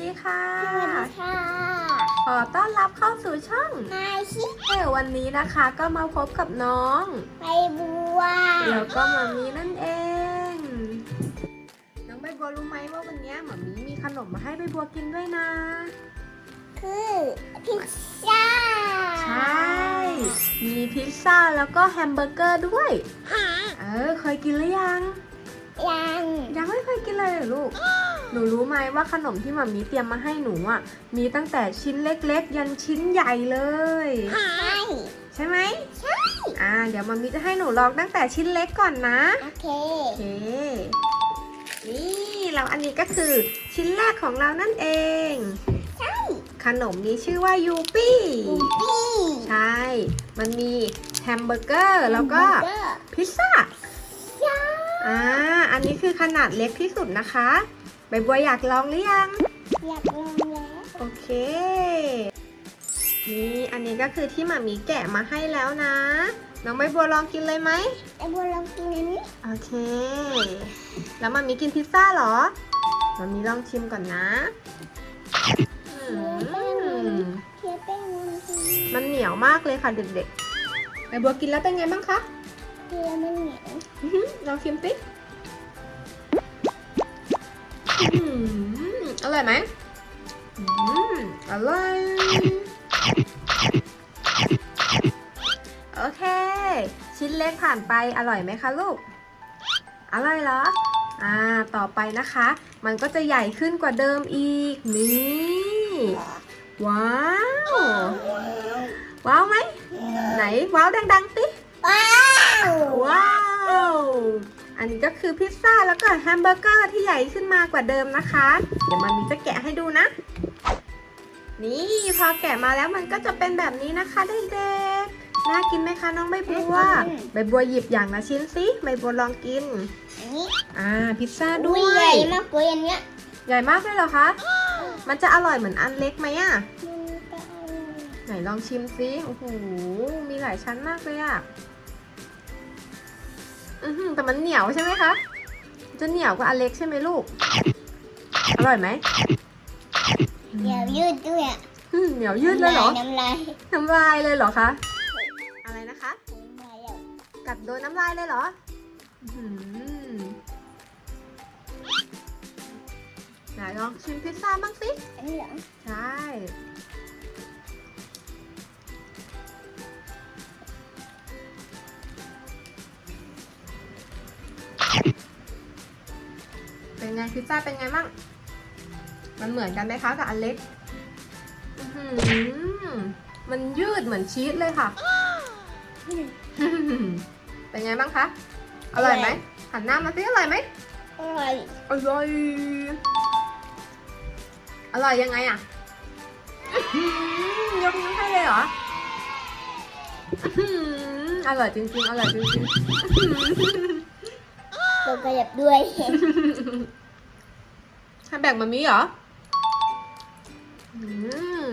ดีค่ะ สวัสดีค่ะ ขอต้อนรับเข้าสู่ช่องนายชิเออวันนี้นะคะก็มาพบกับน้องใบบัวแล้วก็มามีนั่นเอง น้องใบบัวรู้ไหมว่าวันนี้หมามีมีขนมมาให้ใบบัวกินด้วยนะ คือพิซซ่า ใช่ มีพิซซ่าแล้วก็แฮมเบอร์เกอร์ด้วย เออเคยกินหรือยัง ยัง ยังไม่เคยกินเลยเหรอลูก หนูรู้ไหมว่าขนมที่หมามีเตรียมมาให้หนูอะ มีตั้งแต่ชิ้นเล็กๆ ยันชิ้นใหญ่เลย ใช่ ใช่ไหมใช่ อ่า เดี๋ยวมามีจะให้หนูลองตั้งแต่ชิ้นเล็กก่อนนะ โอเค โอเค นี่เราอันนี้ก็คือชิ้นแรกของเรานั่นเอง ใช่ ขนมนี้ชื่อว่ายูปี้บูบี้ ใช่ มันมีแฮมเบอร์เกอร์แล้วก็เบอร์พิซซ่าใช่อ่า อันนี้คือขนาดเล็กที่สุดนะคะ ใบบัวอยากลองหรือยัง อยากลองแล้วโอเค นี่อันนี้ก็คือที่หมามีแกะมาให้แล้วนะ น้องใบบัวลองกินเลยไหมไอ้บัวลองกินอันนี้โอเค แล้วหมามีกินพิซซ่าเหรอหมามีลองชิมก่อนนะอืมเคี้ยวแป้งมันกินมันเหนียวมากเลยค่ะเด็กๆใบบัวกินแล้วเป็นไงบ้างคะเคี้ยวมันเหนียวอื้อหือลองชิมสิ อร่อยไหมอร่อย โอเค ชิ้นเล็กผ่านไปอร่อยไหมคะลูก อร่อยเหรอ อ่า ต่อไปนะคะ มันก็จะใหญ่ขึ้นกว่าเดิมอีก นี่ ว้าว ว้าวไหม ไหน ว้าวดังๆสิว้าว ว้าว อันนี้ก็คือพิซซ่าแล้วก็แฮมเบอร์เกอร์ที่ใหญ่ขึ้นมากว่าเดิมนะคะ เดี๋ยวมันมีจะแกะให้ดูนะ นี่พอแกะมาแล้วมันก็จะเป็นแบบนี้นะคะเด็กๆ น่ากินไหมคะน้องใบบัว ใบบัวหยิบอย่างละชิ้นสิใบบัวลองกิน อันนี้อ่าพิซซ่าด้ด้ววยยใหญ่มากเลยอันเนี้ยใหญ่มากเลยเหรอคะ มันจะอร่อยเหมือนอันเล็กไหมอะมันก็อร่อยไหนลองชิมซิโอ้โห มีหลายชั้นมากเลยอะ อือหือแต่มันเหนียวใช่ไหมคะจะเหนียวกว่าอันเล็กใช่ไหมลูก อร่อยไหมเดี๋ยวยืดด้วยอะอืมเหนียวยืดเลยเหรอ น้ำลายน้ำลายเลยเหรอคะ อะไรนะคะ น้ำลายอะกัดโดนน้ำลายเลยเหรออื้อหือไหนลองชิมพิซซ่าบ้างสิอันนี้เหรอใช่ เป็นไงพิซซ่าเป็นไงบ้าง มันเหมือนกันไหมคะกับอันเล็กอื้อหือมันยืดเหมือนชีสเลยค่ะ เป็นไงบ้างคะ อร่อยไหม หันหน้ามาสิอร่อยไหม อร่อย อร่อย อร่อยยังไงอะอื้อหือยกนิ้วให้เลยเหรออื้อหืออร่อยจริงๆ อร่อยจริงๆ อื้อหือตัวกระยับด้วย ให้แบ่งมามีเหรออืม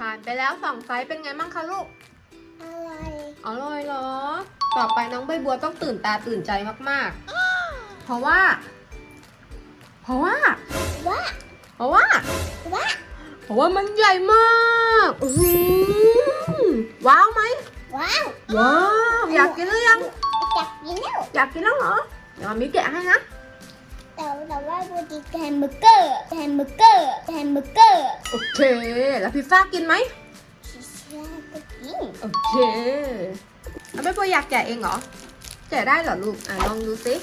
ผ่านไปแล้วสองไซส์เป็นไงบ้างคะลูกอร่อยอร่อยเหรอ ต่อไปน้องใบบัวต้องตื่นตาตื่นใจมากๆ เพราะว่า เพราะว่าว้าเพราะว่าว้าเพราะว่ามันใหญ่มากว้าวไหมว้าว ว้าว อยากกินหรือยัง จับกินแล้วอยากกินแล้วเหรอเดี๋ยวมามีแกะให้นะแต่แต่ว่าบูติแฮมเบอร์เกอร์แฮมเบอร์เกอร์แฮมเบอร์เกอร์โอเคแล้วพิซซ่ากินไหมชิชาก็กินโอเคแล้วแม่บัวอยากแกะเองเหรอ แกะได้เหรอลูก อะลองดูสิ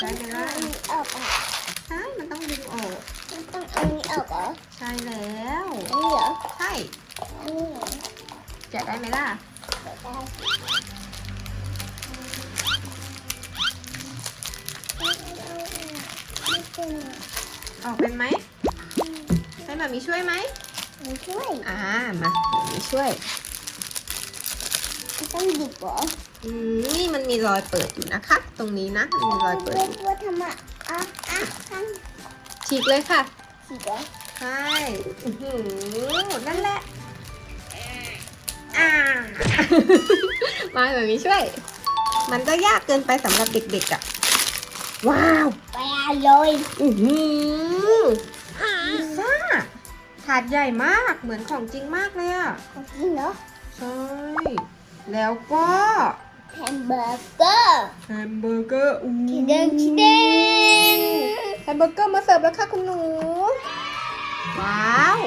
ได้ไหมล่ะอันนี้ออกอะใช่มันต้องดึงออก มันต้องเอาอันนี้ออกเหรอ ใช่แล้วอันนี้เหรอ ใช่อั นนี้เหรอแกะได้ไหมล่ะเดี๋ยวได้เอาเอาเอาไม่เป็นออกเป็นไหมให้มามีช่วยไหมไม่ช่วย อ่า มามามีช่วยมันต้องหยิบเหรออืมนี่มันมีรอยเปิดอยู่นะคะ ตรงนี้นะมันมีรอยเปิดอยู่ว่าทำอะอะอะทฉีกเลยค่ะำฉีกเหรอใช่อื้อหือนั่นแหละ อ่า มาแบบนี้ช่วย มันก็ยากเกินไปสำหรับเด็กๆอะว้าว ไปเลยอือหือพิซซ่าถาดใหญ่มากเหมือนของจริงมากเลยอะของจริงเหรอใช่ แล้วก็แฮมเบอร์เกอร์แฮมเบอร์เกอร์อู้ทีเดนทีเดนแฮมเบอร์เกอร์มาเสิร์ฟแล้วค่ะคุณหนู ว้าว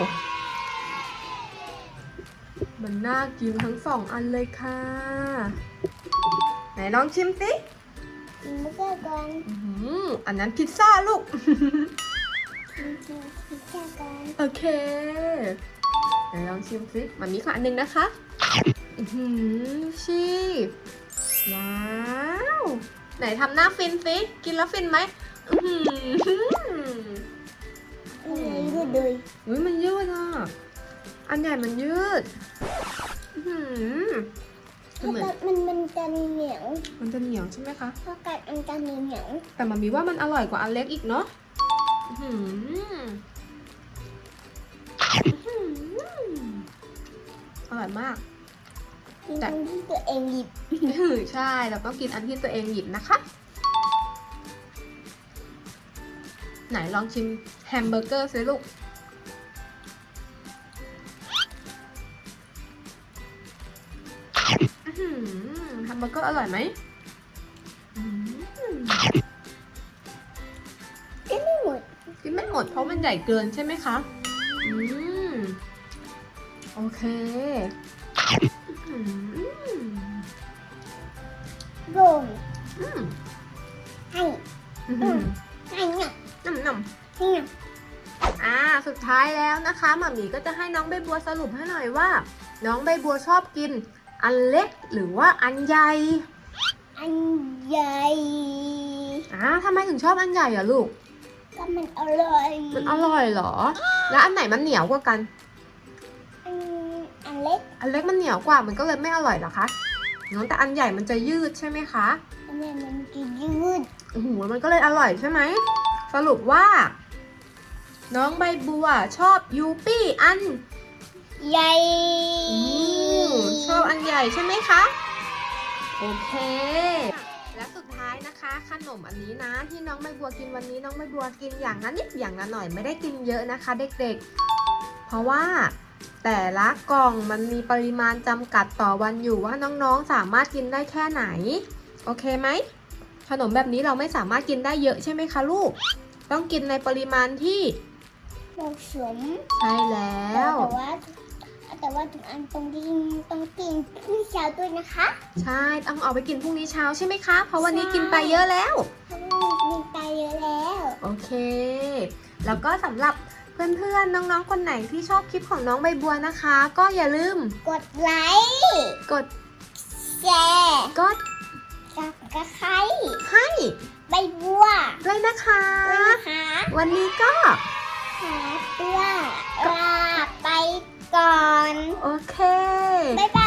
มันน่ากินทั้งสองอันเลยค่ะ ไหนลองชิมสิแฮมเบอร์เกอร์ก่อนอื้อหืออันนั้นพิซซ่าลูกชิมชิมพิซซ่าก่อนโอเคไหนลองชิมสิมันมีขออันหนึ่งนะคะอือหือชีว้าว ไหนทำหน้าฟินสิกินแล้วฟินไหมอื้อหืออะไรก็เลยอุ้ยมันยืดอะ อันใหญ่มันยืดอื้อหือถ้ากัดมันมันจะเหนียวมันจะเหนียวใช่ไหมคะถ้ากัดมันจะเหนียวแต่มันมีว่ามันอร่อยกว่าอันเล็กอีกเนาะอื้อหืออื้อหืออร่อยมากกินตรงที่ตัวเองหยิบใช่เราต้องกินอันที่ตัวเองหยิบนะคะ ไหนลองชิมแฮมเบอร์เกอร์สิลูก เบอร์เกอร์อร่อยไหมอื้อหือกินไม่หมด กินไม่หมดเพราะมันใหญ่เกินใช่ไหมคะอืมโอเคอื้อหือโดนอืมให้อื้อหือให้เนี่ยน้ำน้ำให้เนี่ยอ่าสุดท้ายแล้วนะคะหมามีก็จะให้น้องใบบัวสรุปให้หน่อยว่า น้องใบบัวชอบกิน อันเล็กหรือว่าอันใหญ่อันใหญ่อ่าทำไมถึงชอบอันใหญ่อะลูก ก็มันอร่อย มันอร่อยเหรอ แล้วอันไหนมันเหนียวกว่ากัน อันอันเล็ก อันเล็กมันเหนียวกว่า มันก็เลยไม่อร่อยเหรอคะน้องแต่อันใหญ่มันจะยืดใช่ไหมคะอันนี้มันจะยืดโอ้โหมันก็เลยอร่อยใช่ไหม สรุปว่า น้องใบบัวชอบยูปี้อัน ใหญ่อืม ชอบอันใหญ่ใช่ไหมคะ โอเค และสุดท้ายนะคะ ขนมอันนี้นะที่น้องใบบัวกินวันนี้น้องใบบัวกินอย่างนั้นนิดอย่างละหน่อยไม่ได้กินเยอะนะคะ เด็กๆ เพราะว่าแต่ละกล่องมันมีปริมาณจำกัดต่อวันอยู่ว่าน้องๆ สามารถกินได้แค่ไหน โอเคไหม ขนมแบบนี้เราไม่สามารถกินได้เยอะใช่ไหมคะลูก ต้องกินในปริมาณที่เหมาะสมใช่แล้วแต่ว่า แต่ว่าถึงอันตรงที่ต้องกินพี่เช้าด้วยนะคะใช่ต้องเอาไปกินพรุ่งนี้เช้าใช่ไหมคะ เพราะวันนี้กินไปเยอะแล้ว เพราะว่ามีไตเยอะแล้ว โอเค แล้วก็สำหรับเพื่อนๆ น้องๆ คนไหนที่ชอบคลิปของน้องใบบัวนะคะ ก็อย่าลืมกดไลค์กดแชร์กดสับกระไครให้ใบบัวด้วยนะคะ ด้วยนะคะวันนี้ก็ขอตัวลาไปก่อน โอเค บ๊ายบ